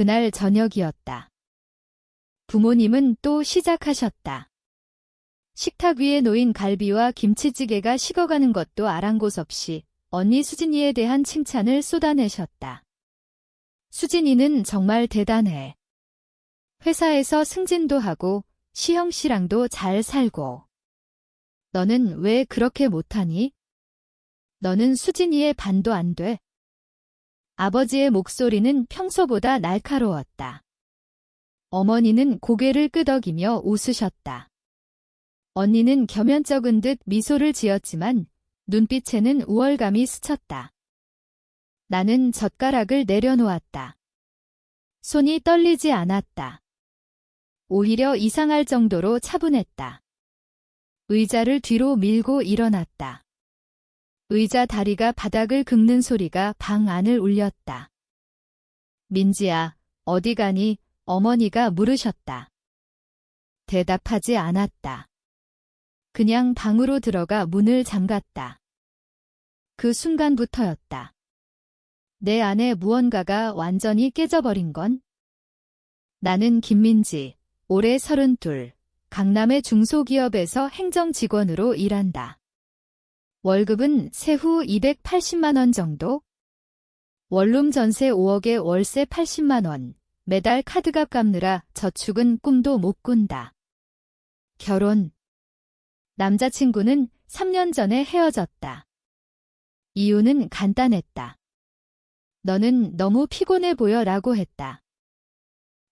그날 저녁이었다. 부모님은 또 시작하셨다. 식탁 위에 놓인 갈비와 김치찌개가 식어가는 것도 아랑곳 없이 언니 수진이에 대한 칭찬을 쏟아내셨다. 수진이는 정말 대단해. 회사에서 승진도 하고 시영 씨랑도 잘 살고. 너는 왜 그렇게 못하니? 너는 수진이의 반도 안 돼. 아버지의 목소리는 평소보다 날카로웠다. 어머니는 고개를 끄덕이며 웃으셨다. 언니는 겸연쩍은 듯 미소를 지었지만 눈빛에는 우월감이 스쳤다. 나는 젓가락을 내려놓았다. 손이 떨리지 않았다. 오히려 이상할 정도로 차분했다. 의자를 뒤로 밀고 일어났다. 의자 다리가 바닥을 긁는 소리가 방 안을 울렸다. 민지야, 어디 가니? 어머니가 물으셨다. 대답하지 않았다. 그냥 방으로 들어가 문을 잠갔다. 그 순간부터였다. 내 안에 무언가가 완전히 깨져버린 건? 나는 김민지, 올해 32, 강남의 중소기업에서 행정직원으로 일한다. 월급은 세후 280만 원 정도? 원룸 전세 5억에 월세 80만 원, 매달 카드값 갚느라 저축은 꿈도 못 꾼다. 결혼. 남자친구는 3년 전에 헤어졌다. 이유는 간단했다. 너는 너무 피곤해 보여 라고 했다.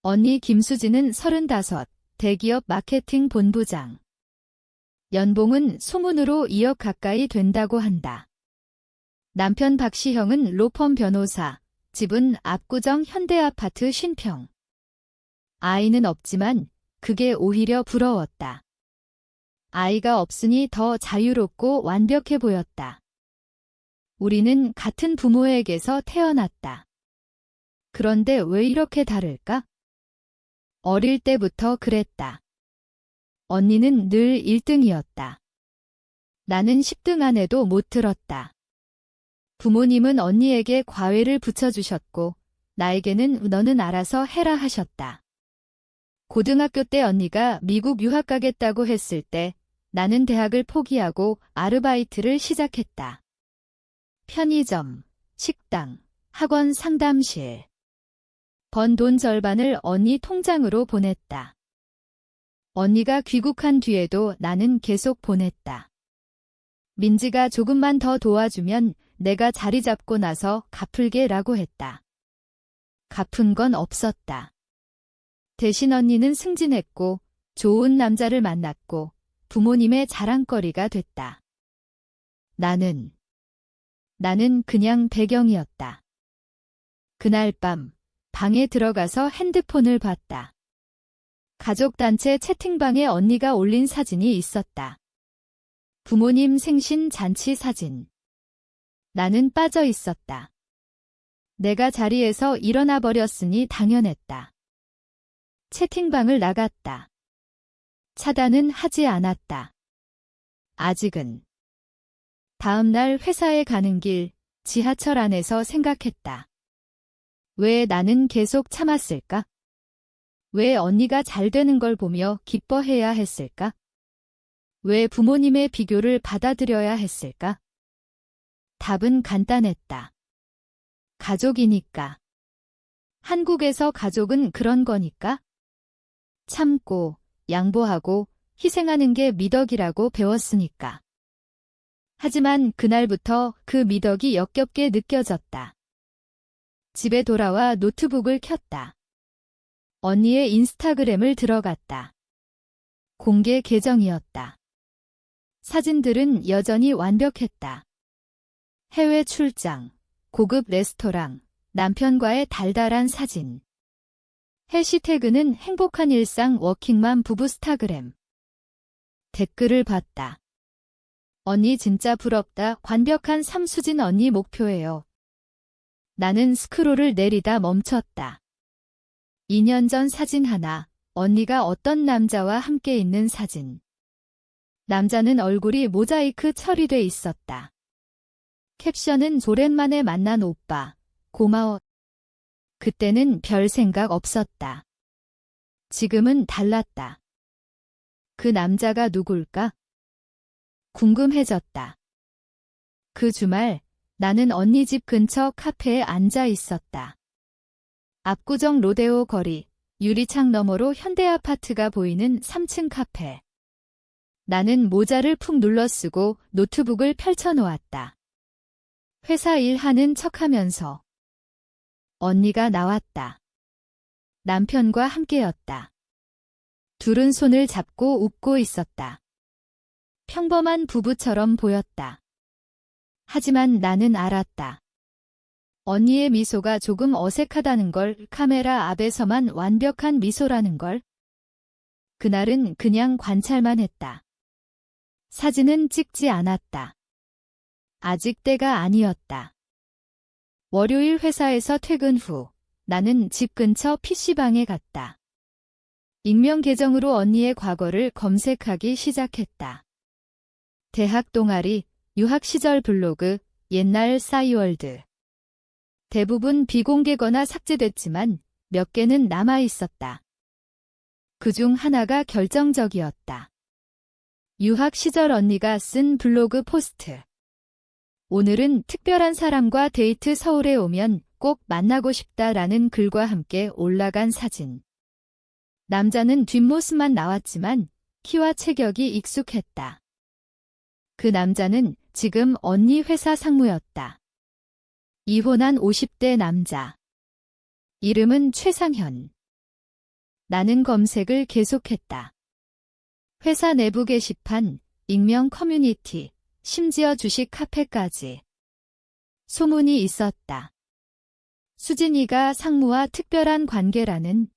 언니 김수진은 35, 대기업 마케팅 본부장. 연봉은 소문으로 2억 가까이 된다고 한다. 남편 박시형은 로펌 변호사, 집은 압구정 현대아파트 신평. 아이는 없지만 그게 오히려 부러웠다. 아이가 없으니 더 자유롭고 완벽해 보였다. 우리는 같은 부모에게서 태어났다. 그런데 왜 이렇게 다를까? 어릴 때부터 그랬다. 언니는 늘 1등이었다. 나는 10등 안에도 못 들었다. 부모님은 언니에게 과외를 붙여주셨고, 나에게는 너는 알아서 해라 하셨다. 고등학교 때 언니가 미국 유학 가겠다고 했을 때 나는 대학을 포기하고 아르바이트를 시작했다. 편의점, 식당, 학원 상담실. 번 돈 절반을 언니 통장으로 보냈다. 언니가 귀국한 뒤에도 나는 계속 보냈다. 민지가 조금만 더 도와주면 내가 자리 잡고 나서 갚을게 라고 했다. 갚은 건 없었다. 대신 언니는 승진했고 좋은 남자를 만났고 부모님의 자랑거리가 됐다. 나는 나는 그냥 배경이었다. 그날 밤 방에 들어가서 핸드폰을 봤다. 가족단체 채팅방에 언니가 올린 사진이 있었다. 부모님 생신 잔치 사진. 나는 빠져 있었다. 내가 자리에서 일어나 버렸으니 당연했다. 채팅방을 나갔다. 차단은 하지 않았다. 아직은. 다음 날 회사에 가는 길, 지하철 안에서 생각했다. 왜 나는 계속 참았을까? 왜 언니가 잘 되는 걸 보며 기뻐해야 했을까? 왜 부모님의 비교를 받아들여야 했을까? 답은 간단했다. 가족이니까. 한국에서 가족은 그런 거니까? 참고, 양보하고, 희생하는 게 미덕이라고 배웠으니까. 하지만 그날부터 그 미덕이 역겹게 느껴졌다. 집에 돌아와 노트북을 켰다. 언니의 인스타그램을 들어갔다. 공개 계정이었다. 사진들은 여전히 완벽했다. 해외 출장, 고급 레스토랑, 남편과의 달달한 사진. 해시태그는 행복한 일상 워킹맘 부부 스타그램. 댓글을 봤다. 언니 진짜 부럽다. 완벽한 삼수진 언니 목표예요. 나는 스크롤을 내리다 멈췄다. 2년 전 사진 하나, 언니가 어떤 남자와 함께 있는 사진. 남자는 얼굴이 모자이크 처리돼 있었다. 캡션은 오랜만에 만난 오빠, 고마워. 그때는 별 생각 없었다. 지금은 달랐다. 그 남자가 누굴까? 궁금해졌다. 그 주말 나는 언니 집 근처 카페에 앉아 있었다. 압구정 로데오 거리, 유리창 너머로 현대 아파트가 보이는 3층 카페. 나는 모자를 푹 눌러 쓰고 노트북을 펼쳐 놓았다. 회사 일하는 척 하면서 언니가 나왔다. 남편과 함께였다. 둘은 손을 잡고 웃고 있었다. 평범한 부부처럼 보였다. 하지만 나는 알았다. 언니의 미소가 조금 어색하다는 걸, 카메라 앞에서만 완벽한 미소라는 걸. 그날은 그냥 관찰만 했다. 사진은 찍지 않았다. 아직 때가 아니었다. 월요일 회사에서 퇴근 후 나는 집 근처 PC방에 갔다. 익명 계정으로 언니의 과거를 검색하기 시작했다. 대학 동아리, 유학 시절 블로그, 옛날 싸이월드. 대부분 비공개거나 삭제됐지만 몇 개는 남아 있었다. 그 중 하나가 결정적이었다. 유학 시절 언니가 쓴 블로그 포스트. 오늘은 특별한 사람과 데이트 서울에 오면 꼭 만나고 싶다라는 글과 함께 올라간 사진. 남자는 뒷모습만 나왔지만 키와 체격이 익숙했다. 그 남자는 지금 언니 회사 상무였다. 이혼한 50대 남자. 이름은 최상현. 나는 검색을 계속했다. 회사 내부 게시판, 익명 커뮤니티, 심지어 주식 카페까지. 소문이 있었다. 수진이가 상무와 특별한 관계라는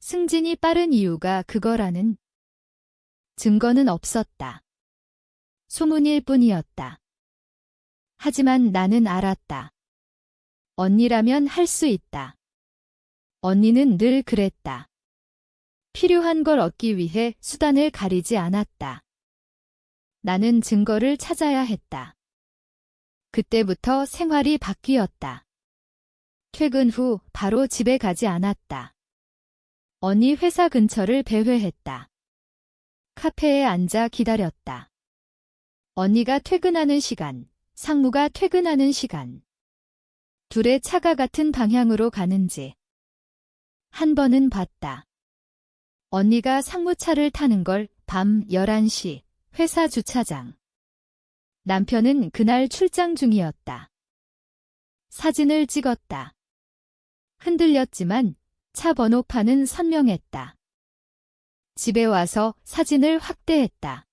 승진이 빠른 이유가 그거라는 증거는 없었다. 소문일 뿐이었다. 하지만 나는 알았다. 언니라면 할 수 있다. 언니는 늘 그랬다. 필요한 걸 얻기 위해 수단을 가리지 않았다. 나는 증거를 찾아야 했다. 그때부터 생활이 바뀌었다. 퇴근 후 바로 집에 가지 않았다. 언니 회사 근처를 배회했다. 카페에 앉아 기다렸다. 언니가 퇴근하는 시간, 상무가 퇴근하는 시간. 둘의 차가 같은 방향으로 가는지. 한 번은 봤다. 언니가 상무차를 타는 걸 밤 11시 회사 주차장. 남편은 그날 출장 중이었다. 사진을 찍었다. 흔들렸지만 차 번호판은 선명했다. 집에 와서 사진을 확대했다.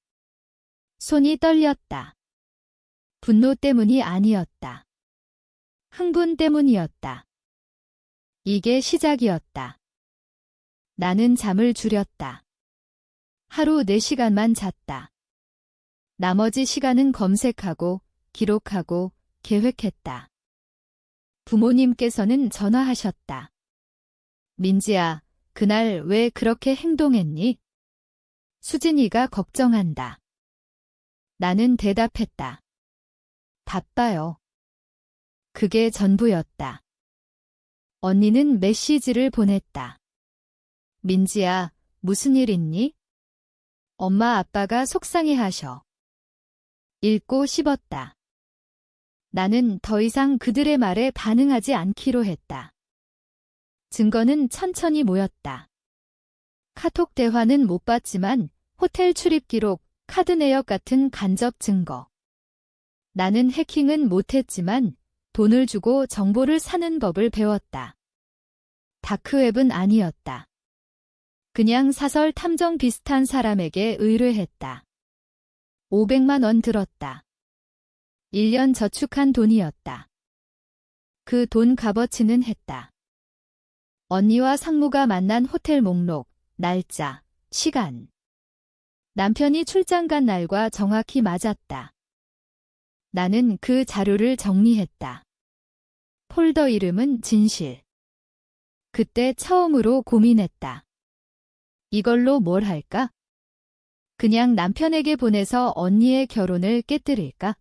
손이 떨렸다. 분노 때문이 아니었다. 흥분 때문이었다. 이게 시작이었다. 나는 잠을 줄였다. 하루 4시간만 잤다. 나머지 시간은 검색하고, 기록하고, 계획했다. 부모님께서는 전화하셨다. 민지야, 그날 왜 그렇게 행동했니? 수진이가 걱정한다. 나는 대답했다. 바빠요. 그게 전부였다. 언니는 메시지를 보냈다. 민지야, 무슨 일 있니? 엄마 아빠가 속상해 하셔. 읽고 씹었다. 나는 더 이상 그들의 말에 반응하지 않기로 했다. 증거는 천천히 모였다. 카톡 대화는 못 봤지만 호텔 출입 기록, 카드 내역 같은 간접 증거. 나는 해킹은 못했지만 돈을 주고 정보를 사는 법을 배웠다. 다크웹은 아니었다. 그냥 사설 탐정 비슷한 사람에게 의뢰했다. 500만 원 들었다. 1년 저축한 돈이었다. 그 돈 값어치는 했다. 언니와 상무가 만난 호텔 목록, 날짜, 시간. 남편이 출장 간 날과 정확히 맞았다. 나는 그 자료를 정리했다. 폴더 이름은 진실. 그때 처음으로 고민했다. 이걸로 뭘 할까? 그냥 남편에게 보내서 언니의 결혼을 깨뜨릴까?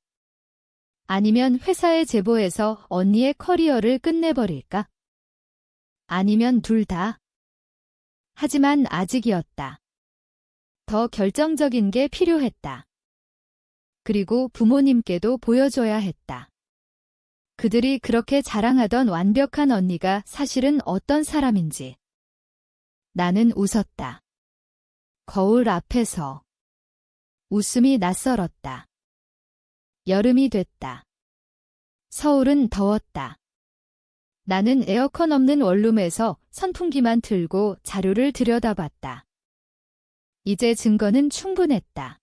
아니면 회사에 제보해서 언니의 커리어를 끝내버릴까? 아니면 둘 다. 하지만 아직이었다. 더 결정적인 게 필요했다. 그리고 부모님께도 보여줘야 했다. 그들이 그렇게 자랑하던 완벽한 언니가 사실은 어떤 사람인지. 나는 웃었다. 거울 앞에서. 웃음이 낯설었다. 여름이 됐다. 서울은 더웠다. 나는 에어컨 없는 원룸에서 선풍기만 틀고 자료를 들여다봤다. 이제 증거는 충분했다.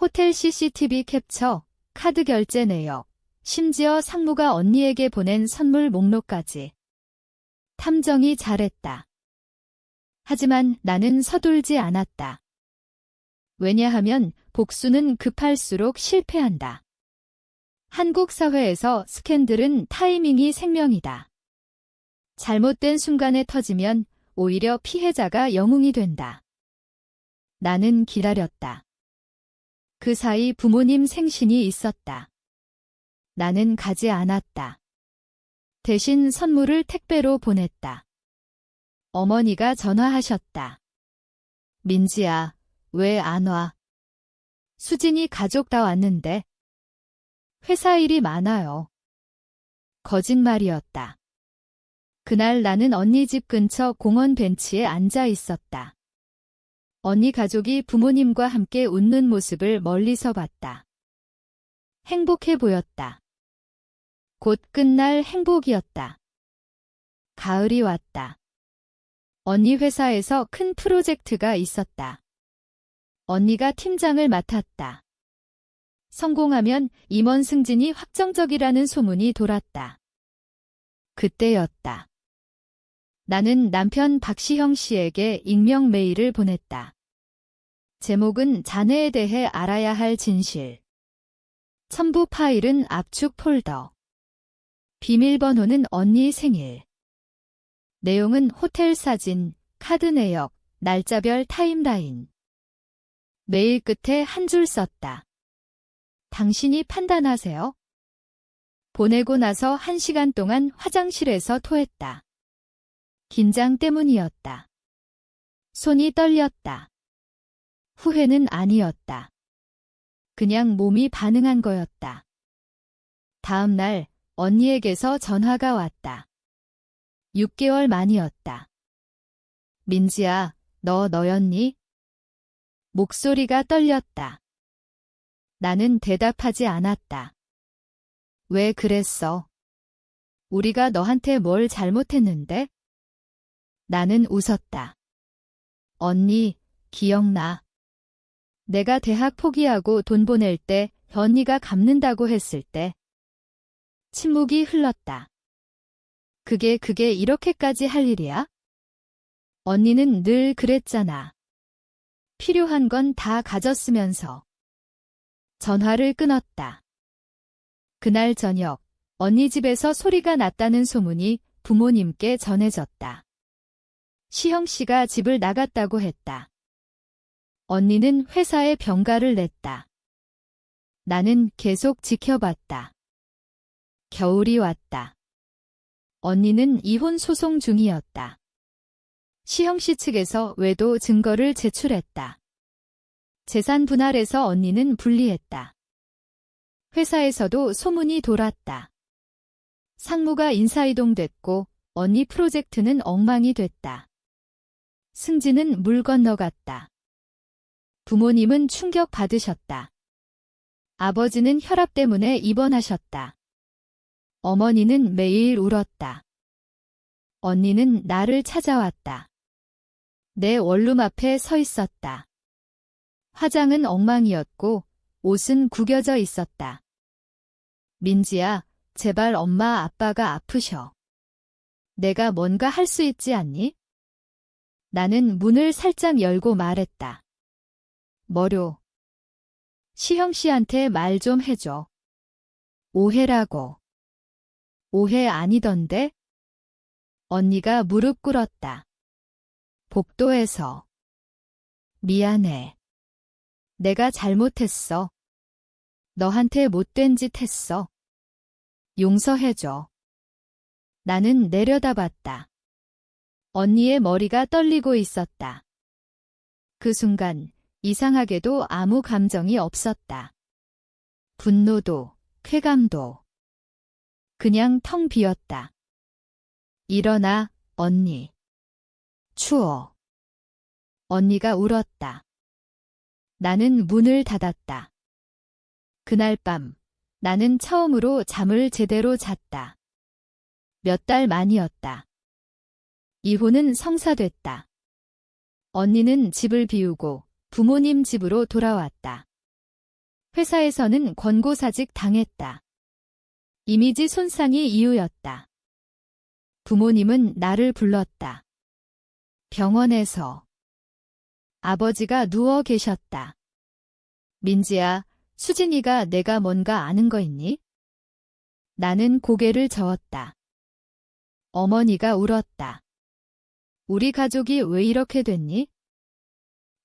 호텔 CCTV 캡처, 카드 결제 내역, 심지어 상무가 언니에게 보낸 선물 목록까지. 탐정이 잘했다. 하지만 나는 서둘지 않았다. 왜냐하면 복수는 급할수록 실패한다. 한국 사회에서 스캔들은 타이밍이 생명이다. 잘못된 순간에 터지면 오히려 피해자가 영웅이 된다. 나는 기다렸다. 그 사이 부모님 생신이 있었다. 나는 가지 않았다. 대신 선물을 택배로 보냈다. 어머니가 전화하셨다. 민지야, 왜 안 와? 수진이 가족 다 왔는데. 회사 일이 많아요. 거짓말이었다. 그날 나는 언니 집 근처 공원 벤치에 앉아 있었다. 언니 가족이 부모님과 함께 웃는 모습을 멀리서 봤다. 행복해 보였다. 곧 끝날 행복이었다. 가을이 왔다. 언니 회사에서 큰 프로젝트가 있었다. 언니가 팀장을 맡았다. 성공하면 임원 승진이 확정적이라는 소문이 돌았다. 그때였다. 나는 남편 박시형 씨에게 익명 메일을 보냈다. 제목은 자네에 대해 알아야 할 진실. 첨부 파일은 압축 폴더. 비밀번호는 언니 생일. 내용은 호텔 사진, 카드 내역, 날짜별 타임라인. 메일 끝에 한 줄 썼다. 당신이 판단하세요. 보내고 나서 한 시간 동안 화장실에서 토했다. 긴장 때문이었다. 손이 떨렸다. 후회는 아니었다. 그냥 몸이 반응한 거였다. 다음 날 언니에게서 전화가 왔다. 6개월 만이었다. 민지야, 너 너였니? 목소리가 떨렸다. 나는 대답하지 않았다. 왜 그랬어? 우리가 너한테 뭘 잘못했는데? 나는 웃었다. 언니, 기억나. 내가 대학 포기하고 돈 보낼 때 언니가 갚는다고 했을 때. 침묵이 흘렀다. 그게 그게 이렇게까지 할 일이야? 언니는 늘 그랬잖아. 필요한 건 다 가졌으면서. 전화를 끊었다. 그날 저녁, 언니 집에서 소리가 났다는 소문이 부모님께 전해졌다. 시형 씨가 집을 나갔다고 했다. 언니는 회사에 병가를 냈다. 나는 계속 지켜봤다. 겨울이 왔다. 언니는 이혼 소송 중이었다. 시형 씨 측에서 외도 증거를 제출했다. 재산 분할에서 언니는 불리했다. 회사에서도 소문이 돌았다. 상무가 인사이동됐고 언니 프로젝트는 엉망이 됐다. 승진은 물 건너갔다. 부모님은 충격 받으셨다. 아버지는 혈압 때문에 입원하셨다. 어머니는 매일 울었다. 언니는 나를 찾아왔다. 내 원룸 앞에 서 있었다. 화장은 엉망이었고 옷은 구겨져 있었다. 민지야, 제발 엄마 아빠가 아프셔. 내가 뭔가 할 수 있지 않니? 나는 문을 살짝 열고 말했다. 뭐료? 시형 씨한테 말 좀 해줘. 오해라고. 오해 아니던데? 언니가 무릎 꿇었다. 복도에서. 미안해. 내가 잘못했어. 너한테 못된 짓 했어. 용서해줘. 나는 내려다봤다. 언니의 머리가 떨리고 있었다. 그 순간 이상하게도 아무 감정이 없었다. 분노도, 쾌감도. 그냥 텅 비었다. 일어나, 언니. 추워. 언니가 울었다. 나는 문을 닫았다. 그날 밤, 나는 처음으로 잠을 제대로 잤다. 몇 달 만이었다. 이혼은 성사됐다. 언니는 집을 비우고 부모님 집으로 돌아왔다. 회사에서는 권고사직 당했다. 이미지 손상이 이유였다. 부모님은 나를 불렀다. 병원에서 아버지가 누워 계셨다. 민지야, 수진이가 내가 뭔가 아는 거 있니? 나는 고개를 저었다. 어머니가 울었다. 우리 가족이 왜 이렇게 됐니?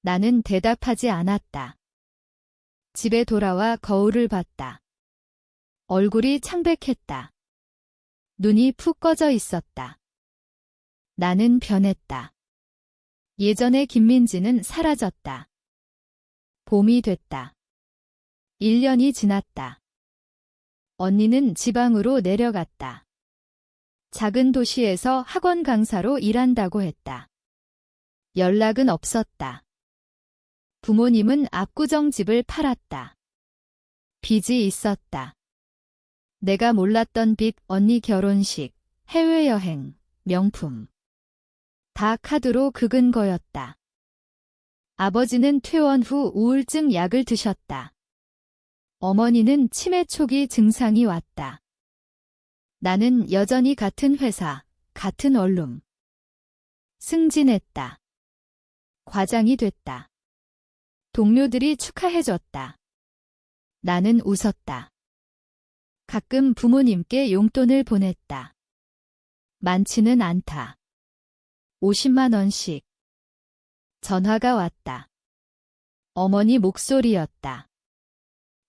나는 대답하지 않았다. 집에 돌아와 거울을 봤다. 얼굴이 창백했다. 눈이 푹 꺼져 있었다. 나는 변했다. 예전의 김민지는 사라졌다. 봄이 됐다. 1년이 지났다. 언니는 지방으로 내려갔다. 작은 도시에서 학원 강사로 일한다고 했다. 연락은 없었다. 부모님은 압구정 집을 팔았다. 빚이 있었다. 내가 몰랐던 빚, 언니 결혼식, 해외여행, 명품. 다 카드로 긁은 거였다. 아버지는 퇴원 후 우울증 약을 드셨다. 어머니는 치매 초기 증상이 왔다. 나는 여전히 같은 회사, 같은 원룸. 승진했다. 과장이 됐다. 동료들이 축하해줬다. 나는 웃었다. 가끔 부모님께 용돈을 보냈다. 많지는 않다. 50만 원씩. 전화가 왔다. 어머니 목소리였다.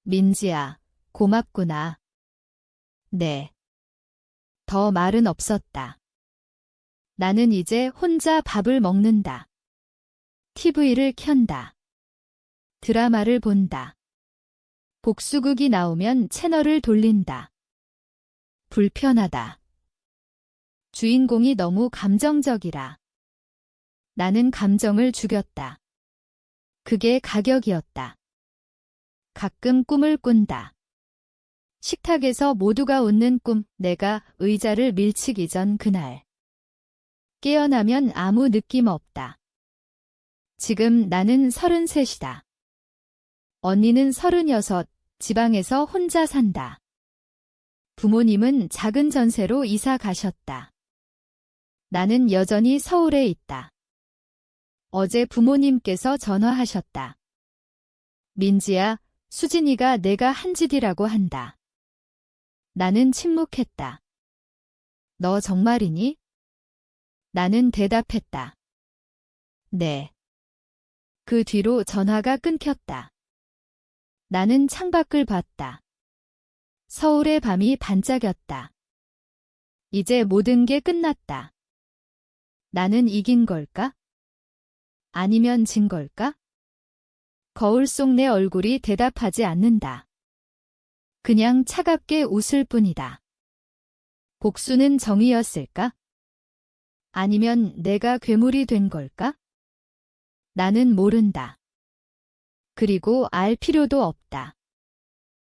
민지야, 고맙구나. 네. 더 말은 없었다. 나는 이제 혼자 밥을 먹는다. TV를 켠다. 드라마를 본다. 복수극이 나오면 채널을 돌린다. 불편하다. 주인공이 너무 감정적이라. 나는 감정을 죽였다. 그게 가격이었다. 가끔 꿈을 꾼다. 식탁에서 모두가 웃는 꿈, 내가 의자를 밀치기 전 그날. 깨어나면 아무 느낌 없다. 지금 나는 서른셋이다. 언니는 서른여섯, 지방에서 혼자 산다. 부모님은 작은 전세로 이사 가셨다. 나는 여전히 서울에 있다. 어제 부모님께서 전화하셨다. 민지야, 수진이가 내가 한 짓이라고 한다. 나는 침묵했다. 너 정말이니? 나는 대답했다. 네. 그 뒤로 전화가 끊겼다. 나는 창밖을 봤다. 서울의 밤이 반짝였다. 이제 모든 게 끝났다. 나는 이긴 걸까? 아니면 진 걸까? 거울 속 내 얼굴이 대답하지 않는다. 그냥 차갑게 웃을 뿐이다. 복수는 정의였을까? 아니면 내가 괴물이 된 걸까? 나는 모른다. 그리고 알 필요도 없다.